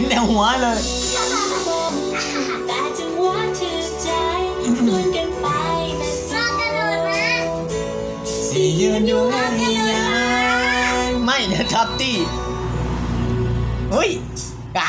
นแต่หัวเลยสีอยู่ห่างยัไม่นะท็อบตี้เฮ้ยกะ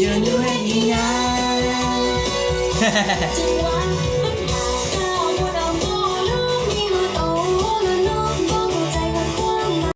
ที่ยืนอยู่